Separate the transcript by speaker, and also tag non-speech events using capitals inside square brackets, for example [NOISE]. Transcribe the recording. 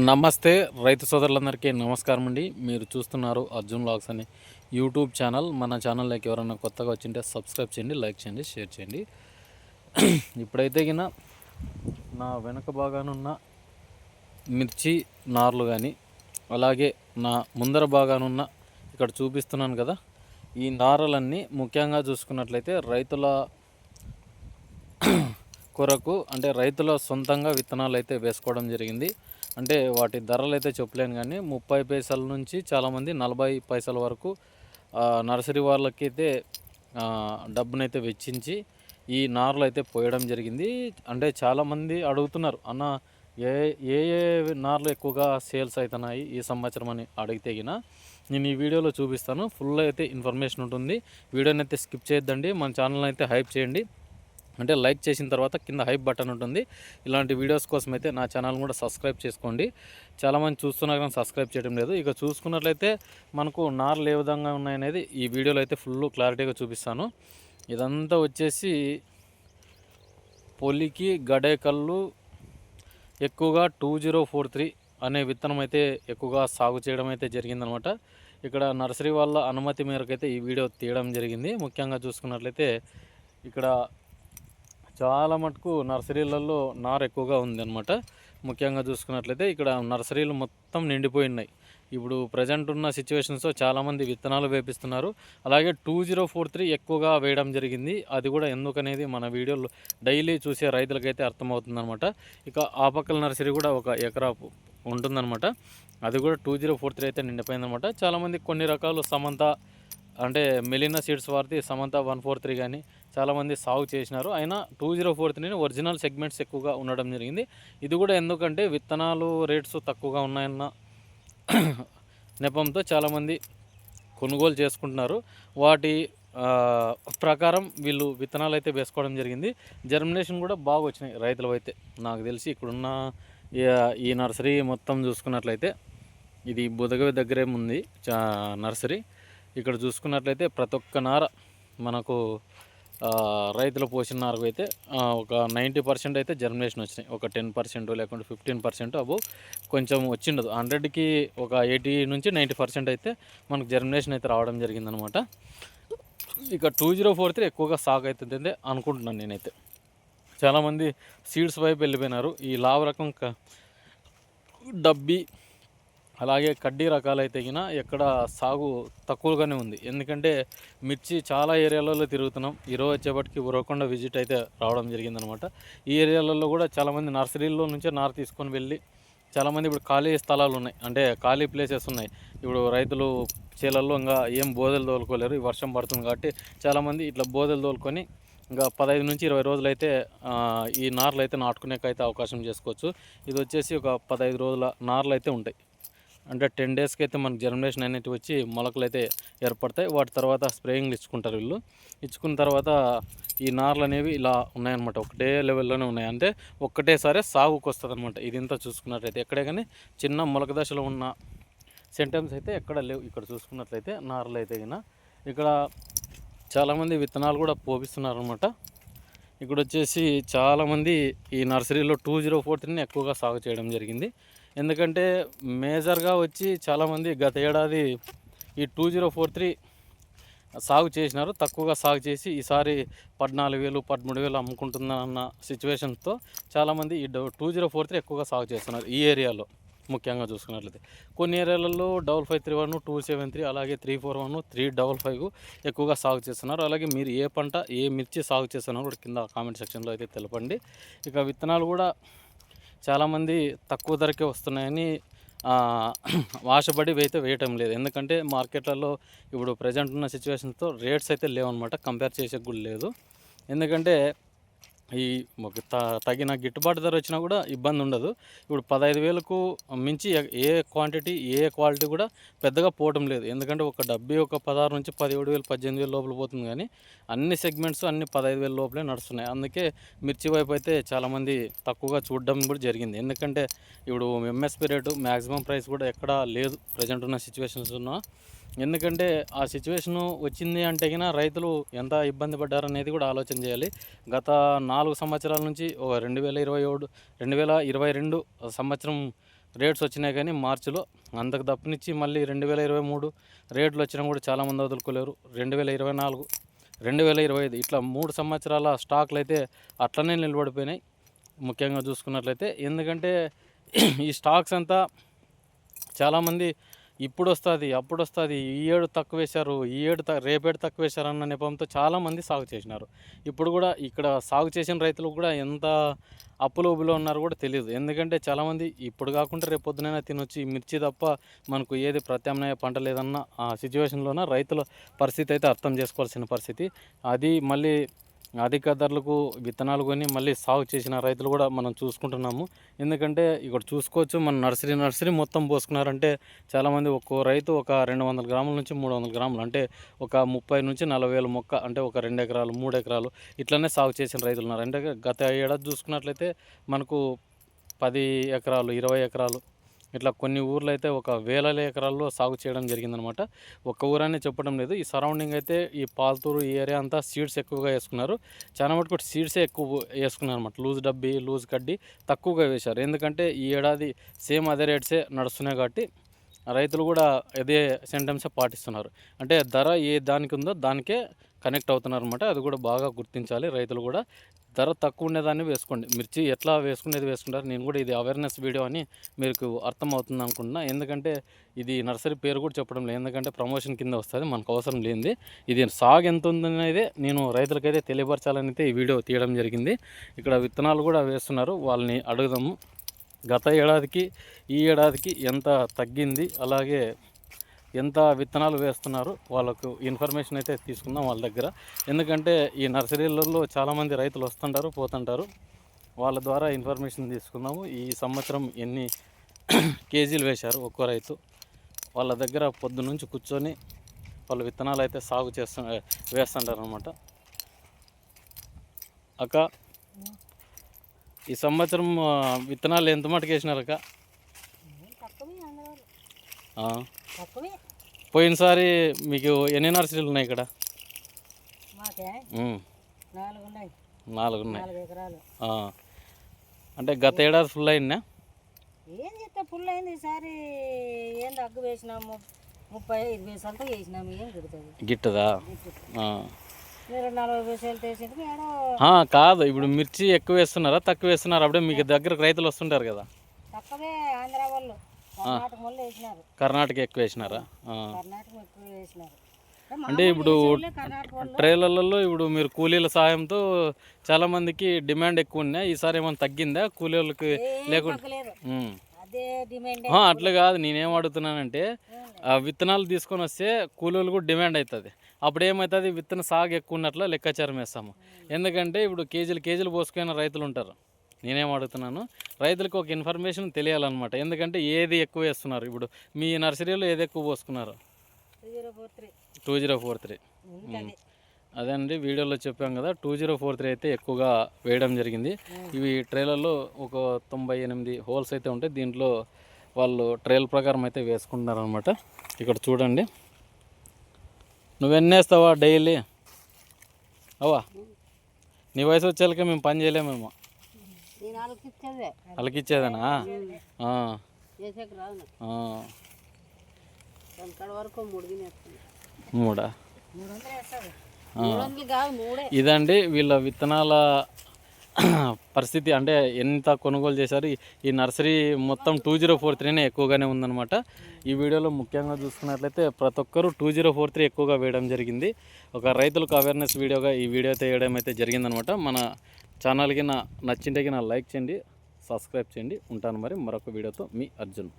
Speaker 1: నమస్తే రైతు సోదరులందరికీ నమస్కారం అండి. మీరు చూస్తున్నారు అర్జున్ లాగ్స్ అని యూట్యూబ్ ఛానల్. మన ఛానల్లోకి ఎవరైనా కొత్తగా వచ్చింటే సబ్స్క్రైబ్ చేయండి లైక్ చేయండి షేర్ చేయండి. [CLEARS THROAT] ఇప్పుడైతే గిన నా వెనక భాగానున్న మిర్చి నార్లు కానీ అలాగే నా ముందర భాగానున్న ఇక్కడ చూపిస్తున్నాను కదా ఈ నారలన్నీ ముఖ్యంగా చూసుకున్నట్లయితే రైతుల [CLEARS THROAT] కొరకు అంటే రైతుల సొంతంగా విత్తనాలు అయితే వేసుకోవడం జరిగింది. అంటే వాటి ధరలు అయితే చెప్పలేను కానీ ముప్పై పైసల నుంచి చాలామంది నలభై పైసల వరకు నర్సరీ వాళ్ళకైతే డబ్బునైతే వెచ్చించి ఈ నార్లు అయితే పోయడం జరిగింది. అంటే చాలామంది అడుగుతున్నారు అన్న ఏ ఏ ఏ నార్లు ఎక్కువగా సేల్స్ అవుతున్నాయి ఈ సంవత్సరం? అని అడిగితే గిన నేను ఈ వీడియోలో చూపిస్తాను ఫుల్ అయితే ఇన్ఫర్మేషన్ ఉంటుంది. వీడియోని అయితే స్కిప్ చేయొద్దండి మన ఛానల్ అయితే హైప్ చేయండి. అంటే లైక్ చేసిన తర్వాత కింద హైప్ బటన్ ఉంటుంది. ఇలాంటి వీడియోస్ కోసం అయితే నా ఛానల్ కూడా సబ్స్క్రైబ్ చేసుకోండి. చాలామంది చూస్తున్నారు కానీ సబ్స్క్రైబ్ చేయడం లేదు. ఇక చూసుకున్నట్లయితే మనకు నార్లు ఏ విధంగా ఉన్నాయనేది ఈ వీడియోలో అయితే ఫుల్ క్లారిటీగా చూపిస్తాను. ఇదంతా వచ్చేసి పొలికి గడేకల్లు ఎక్కువగా టూ జీరో ఫోర్ త్రీ అనే విత్తనం అయితే ఎక్కువగా సాగు చేయడం అయితే జరిగిందనమాట. ఇక్కడ నర్సరీ వాళ్ళ అనుమతి మేరకు అయితే ఈ వీడియో తీయడం జరిగింది. ముఖ్యంగా చూసుకున్నట్లయితే ఇక్కడ చాలా మటుకు నర్సరీలలో నార ఎక్కువగా ఉందన్నమాట. ముఖ్యంగా చూసుకున్నట్లయితే ఇక్కడ నర్సరీలు మొత్తం నిండిపోయినాయి ఇప్పుడు ప్రజెంట్ ఉన్న సిచ్యువేషన్స్లో చాలామంది విత్తనాలు వేపిస్తున్నారు. అలాగే టూ జీరో ఫోర్ త్రీ ఎక్కువగా వేయడం జరిగింది. అది కూడా ఎందుకనేది మన వీడియోలో డైలీ చూసే రైతులకైతే అర్థమవుతుందనమాట ఇక ఆ పక్కల నర్సరీ కూడా ఒక ఎకరా ఉంటుందన్నమాట. అది కూడా టూ జీరో ఫోర్ త్రీ అయితే నిండిపోయిందనమాట చాలామంది కొన్ని రకాలు సమంత అంటే మెలినా సీడ్స్ వారిది సమంత వన్ ఫోర్ త్రీ కానీ చాలామంది సాగు చేసినారు. అయినా టూ జీరో ఫోర్ త్రీని ఒరిజినల్ సెగ్మెంట్స్ ఎక్కువగా ఉండడం జరిగింది. ఇది కూడా ఎందుకంటే విత్తనాలు రేట్స్ తక్కువగా ఉన్నాయన్న నెపంతో చాలామంది కొనుగోలు చేసుకుంటున్నారు. వాటి ప్రకారం వీళ్ళు విత్తనాలు అయితే వేసుకోవడం జరిగింది. జర్మినేషన్ కూడా బాగా వచ్చినాయి రైతులు అయితే. నాకు తెలిసి ఇక్కడున్న ఈ- నర్సరీ మొత్తం చూసుకున్నట్లయితే ఇది బుదగవి దగ్గరే ఉంది చా- నర్సరీ. ఇక్కడ చూసుకున్నట్లయితే ప్రతి ఒక్క నార మనకు రైతులు పోసిన నారకు అయితే ఒక నైంటీ పర్సెంట్ అయితే జర్మినేషన్ వచ్చినాయి. ఒక టెన్ పర్సెంట్ లేకుంటే ఫిఫ్టీన్ పర్సెంట్ అబో కొంచెం వచ్చిండదు. హండ్రెడ్కి ఒక ఎయిటీ నుంచి నైంటీ పర్సెంట్ అయితే మనకు జర్మినేషన్ అయితే రావడం జరిగిందనమాట. ఇక టూ జీరో ఫోర్ త్రీ ఎక్కువగా సాగు అవుతుంది అనుకుంటున్నాను నేనైతే. చాలామంది సీడ్స్ వైపు వెళ్ళిపోయినారు. ఈ లావ్ రకం డబ్బీ డబ్బి అలాగే కడ్డీ రకాలైతే గిన ఎక్కడ సాగు తక్కువగానే ఉంది. ఎందుకంటే మిర్చి చాలా ఏరియాలలో తిరుగుతున్నాం. ఈరోజు వచ్చేపటికి ఉరవకొండ విజిట్ అయితే రావడం జరిగిందనమాట. ఈ ఏరియాలలో కూడా చాలామంది నర్సరీల్లో నుంచే నారు తీసుకొని వెళ్ళి చాలామంది ఇప్పుడు ఖాళీ స్థలాలు ఉన్నాయి. అంటే ఖాళీ ప్లేసెస్ ఉన్నాయి. ఇప్పుడు రైతులు చేలల్లో ఇంకా ఏం బోదెలు తోలుకోలేరు. ఈ వర్షం పడుతుంది కాబట్టి చాలామంది ఇట్లా బోధలు తోలుకొని ఇంకా పదహైదు నుంచి ఇరవై రోజులు అయితే ఈ నార్లు అయితే నాటుకునేకైతే అవకాశం చేసుకోవచ్చు. ఇది వచ్చేసి ఒక పదహైదు రోజుల నార్లు అయితే ఉంటాయి. అంటే టెన్ డేస్కి అయితే మనకు జర్మినేషన్ అనేవి వచ్చి మొలకలు అయితే ఏర్పడతాయి. వాటి తర్వాత స్ప్రేయింగ్లు ఇచ్చుకుంటారు వీళ్ళు. ఇచ్చుకున్న తర్వాత ఈ నార్లు అనేవి ఇలా ఉన్నాయన్నమాట. ఒకటే లెవెల్లోనే ఉన్నాయి. అంటే ఒక్కటేసారి సాగుకు వస్తుంది అనమాట ఇదంతా చూసుకున్నట్లయితే ఎక్కడే కానీ చిన్న మొలక దశలో ఉన్న సెంటమ్స్ అయితే ఎక్కడ లేవు. ఇక్కడ చూసుకున్నట్లయితే నార్లు అయితే గిన ఇక్కడ చాలామంది విత్తనాలు కూడా పోపిస్తున్నారు అనమాట ఇక్కడ వచ్చేసి చాలామంది ఈ నర్సరీలో టూ జీరో ఫోర్ త్రీని ఎక్కువగా సాగు చేయడం జరిగింది. ఎందుకంటే మేజర్గా వచ్చి చాలామంది గత ఏడాది ఈ టూ జీరో ఫోర్ త్రీ సాగు చేసినారు. తక్కువగా సాగు చేసి ఈసారి పద్నాలుగు వేలు పదమూడు వేలు అమ్ముకుంటుందన్న సిచ్యువేషన్తో చాలామంది ఈ టూ జీరో ఫోర్ త్రీ ఎక్కువగా సాగు చేస్తున్నారు ఈ ఏరియాలో ముఖ్యంగా చూసుకున్నట్లయితే. కొన్ని ఏరియాలలో double five three one two seven three అలాగే three four one three double five ఎక్కువగా సాగు చేస్తున్నారు. అలాగే మీరు ఏ పంట ఏ మిర్చి సాగు చేస్తున్నారు కూడా కింద కామెంట్ సెక్షన్లో అయితే తెలపండి. ఇక విత్తనాలు కూడా చాలామంది తక్కువ ధరకే వస్తున్నాయని ఆ, ఆశపడి అయితే వేయటం లేదు. ఎందుకంటే మార్కెట్లలో ఇప్పుడు ప్రజెంట్ ఉన్న సిచ్యువేషన్తో రేట్స్ అయితే లేవన్నమాట. కంపేర్ చేసే కూడా లేదు. ఎందుకంటే ఈ త- తగిన గిట్టుబాటు ధర వచ్చినా కూడా ఇబ్బంది ఉండదు. ఇప్పుడు పదహైదు వేలకు మించి ఏ- క్వాంటిటీ ఏ క్వాలిటీ కూడా పెద్దగా పోవడం లేదు. ఎందుకంటే ఒక డబ్బీ ఒక పదహారు నుంచి పదిహేడు వేలు పద్దెనిమిది వేలు లోపల పోతుంది కానీ అన్ని సెగ్మెంట్స్ అన్ని పదహైదు వేల లోపలే నడుస్తున్నాయి. అందుకే మిర్చి వైపు అయితే చాలామంది తక్కువగా చూడడం కూడా జరిగింది. ఎందుకంటే ఇప్పుడు ఎంఎస్పి రేటు మ్యాక్సిమం ప్రైస్ కూడా ఎక్కడా లేదు. ప్రజెంట్ ఉన్న సిచ్యువేషన్స్ ఉన్న ఎందుకంటే ఆ సిచ్యువేషన్ వచ్చింది అంటే కన్నా రైతులు ఎంత ఇబ్బంది పడ్డారనేది కూడా ఆలోచన చేయాలి. గత నాలుగు సంవత్సరాల నుంచి ఓ రెండు వేల ఇరవై ఏడు రెండు వేల ఇరవై రెండు సంవత్సరం రేట్స్ వచ్చినాయి కానీ మార్చిలో అంతకు తప్పనిచ్చి మళ్ళీ రెండు వేల ఇరవై మూడు రేట్లు వచ్చినా కూడా చాలామంది వదులుకోలేరు. రెండు వేల ఇరవై నాలుగు రెండు వేల ఇరవై ఐదు ఇట్లా మూడు సంవత్సరాల స్టాక్లు అయితే అట్లనే నిలబడిపోయినాయి. ముఖ్యంగా చూసుకున్నట్లయితే ఎందుకంటే ఈ స్టాక్స్ అంతా చాలామంది ఇప్పుడు వస్తుంది అప్పుడు వస్తుంది ఈ ఏడు తక్కువ వేశారు ఈ ఏడు రేపేడు తక్కువ వేశారు అన్న నెపంతో చాలామంది సాగు చేసినారు. ఇప్పుడు కూడా ఇక్కడ సాగు చేసిన రైతులకు కూడా ఎంత అప్పులు ఉబ్బులో ఉన్నారో కూడా తెలియదు ఎందుకంటే చాలామంది ఇప్పుడు కాకుండా రేపు పొద్దునైనా తినొచ్చి ఈ మిర్చి తప్ప మనకు ఏది ప్రత్యామ్నాయ పంట లేదన్న ఆ సిచ్యువేషన్లోన రైతుల పరిస్థితి అయితే అర్థం చేసుకోవాల్సిన పరిస్థితి. అది మళ్ళీ అధిక ధరలకు విత్తనాలు కొని మళ్ళీ సాగు చేసిన రైతులు కూడా మనం చూసుకుంటున్నాము. ఎందుకంటే ఇక్కడ చూసుకోవచ్చు మన నర్సరీ నర్సరీ మొత్తం పోసుకున్నారంటే చాలామంది ఒక్కో రైతు ఒక రెండు వందల గ్రాముల నుంచి మూడు వందల గ్రాములు అంటే ఒక ముప్పై నుంచి నలభై వేల మొక్క అంటే ఒక రెండు ఎకరాలు మూడు ఎకరాలు ఇట్లనే సాగు చేసిన రైతులు ఉన్నారు అంటే గత ఏడాది చూసుకున్నట్లయితే మనకు పది ఎకరాలు ఇరవై ఎకరాలు ఇట్లా కొన్ని ఊర్లు అయితే ఒక వేల ఎకరాల్లో సాగు చేయడం జరిగిందనమాట. ఒక్క ఊరనే చెప్పడం లేదు. ఈ సరౌండింగ్ అయితే ఈ పాల్తూరు ఈ ఏరియా అంతా సీడ్స్ ఎక్కువగా వేసుకున్నారు. చాలా మటుకు సీడ్సే ఎక్కువ వేసుకున్నారు అనమాట లూజ్ డబ్బి లూజ్ కడ్డీ తక్కువగా వేశారు. ఎందుకంటే ఈ ఏడాది సేమ్ అదే రేట్సే నడుస్తున్నాయి కాబట్టి రైతులు కూడా ఇదే సెంటెన్సే పాటిస్తున్నారు. అంటే ధర ఏ దానికి ఉందో దానికే కనెక్ట్ అవుతున్నారు అనమాట అది కూడా బాగా గుర్తించాలి. రైతులు కూడా ధర తక్కువ ఉండేదాన్ని వేసుకోండి. మిర్చి ఎట్లా వేసుకునేది వేసుకుంటారు? నేను కూడా ఇది అవేర్నెస్ వీడియో అని మీకు అర్థమవుతుంది అనుకుంటున్నా. ఎందుకంటే ఇది నర్సరీ పేరు కూడా చెప్పడం లేదు. ఎందుకంటే ప్రమోషన్ కింద వస్తుంది. మనకు అవసరం లేనిది. ఇది సాగు ఎంత ఉందనేది నేను రైతులకైతే తెలియపరచాలని అయితే ఈ వీడియో తీయడం జరిగింది. ఇక్కడ విత్తనాలు కూడా వేస్తున్నారు. వాళ్ళని అడుగుదాము. గత ఏడాదికి ఈ ఏడాదికి ఎంత తగ్గింది అలాగే ఎంత విత్తనాలు వేస్తున్నారు వాళ్ళకు ఇన్ఫర్మేషన్ అయితే తీసుకుందాం వాళ్ళ దగ్గర. ఎందుకంటే ఈ నర్సరీలలో చాలామంది రైతులు వస్తుంటారు పోతుంటారు. వాళ్ళ ద్వారా ఇన్ఫర్మేషన్ తీసుకుందాము. ఈ సంవత్సరం ఎన్ని కేజీలు వేశారు ఒక్కో రైతు? వాళ్ళ దగ్గర పొద్దు నుంచి కూర్చొని వాళ్ళు విత్తనాలు అయితే సాగు చేస్తు వేస్తుంటారు అనమాట అక్క ఈ సంవత్సరం విత్తనాలు ఎంత మటుకు వేసినారు అక్క?
Speaker 2: తక్కువే అందరూ
Speaker 1: ఆ.
Speaker 2: తక్కువే.
Speaker 1: పోయినసారి మీకు ఎన్ని నర్సరీలు ఉన్నాయి ఇక్కడ?
Speaker 2: నాలుగు ఉన్నాయి.
Speaker 1: అంటే గత ఏడాది ఫుల్ అయిందా?
Speaker 2: ఏం చేస్తా పుల్ అయింది. ఈసారి ఏం తగ్గు వేసినాము? ముప్పై ఐదు వేసాలతో వేసినాము. ఏం కుడుతుంది
Speaker 1: గిట్టదా? కాదు ఇప్పుడు మిర్చి ఎక్కువ వేస్తున్నారా తక్కువ వేస్తున్నారా? అప్పుడే మీకు దగ్గరకు రైతులు వస్తుంటారు కదా.
Speaker 2: కర్ణాటక
Speaker 1: ఎక్కువ వేసినారా? అంటే ఇప్పుడు ట్రైలర్లలో ఇప్పుడు మీరు కూలీల సాయంతో చాలా మందికి డిమాండ్ ఎక్కువ ఉన్నాయి. ఈసారి ఏమైనా తగ్గిందా కూలీలకు లేకుండా అట్లా కాదు నేనేం అడుగుతున్నానంటే విత్తనాలు తీసుకొని వస్తే కూలీలు కూడా డిమాండ్ అవుతుంది. అప్పుడు ఏమవుతుంది విత్తన సాగు ఎక్కువ ఉన్నట్లు లెక్కాచారం వేస్తాము. ఎందుకంటే ఇప్పుడు కేజీలు కేజీలు పోసుకున్న రైతులు ఉంటారు. నేనేం అడుగుతున్నాను? రైతులకు ఒక ఇన్ఫర్మేషన్ తెలియాలన్నమాట. ఎందుకంటే ఏది ఎక్కువ వేస్తున్నారు? ఇప్పుడు మీ నర్సరీలో ఏది ఎక్కువ పోసుకున్నారు? Two zero four three. అదే అండి వీడియోలో చెప్పాం కదా టూ జీరో ఫోర్ త్రీ అయితే ఎక్కువగా వేయడం జరిగింది. ఇవి ట్రైలర్లో ఒక తొంభై ఎనిమిది హోల్స్ అయితే ఉంటాయి. దీంట్లో వాళ్ళు ట్రైల్ ప్రకారం అయితే వేసుకుంటున్నారు అనమాట ఇక్కడ చూడండి. నువ్వెన్ని వేస్తావా డైలీ? అవా నీ వయసు వచ్చేళ్ళకి మేము పని చేయలేమేమో అలకిచ్చేదేనా
Speaker 2: మూడే.
Speaker 1: ఇదండి వీళ్ళ విత్తనాల పరిస్థితి అంటే ఎంత కొనుగోలు చేశారు? ఈ- నర్సరీ మొత్తం టూ జీరో ఫోర్ త్రీనే ఎక్కువగానే ఉందన్నమాట. ఈ వీడియోలో ముఖ్యంగా చూసుకున్నట్లయితే ప్రతి ఒక్కరూ టూ జీరో ఫోర్ త్రీ ఎక్కువగా వేయడం జరిగింది. ఒక రైతులకు అవేర్నెస్ వీడియోగా ఈ వీడియో అయితే వేయడం అయితే జరిగిందనమాట మన ఛానల్కి నా నచ్చింటే నా లైక్ చేయండి సబ్స్క్రైబ్ చేయండి. ఉంటాను మరి మరొక వీడియోతో మీ అర్జున్.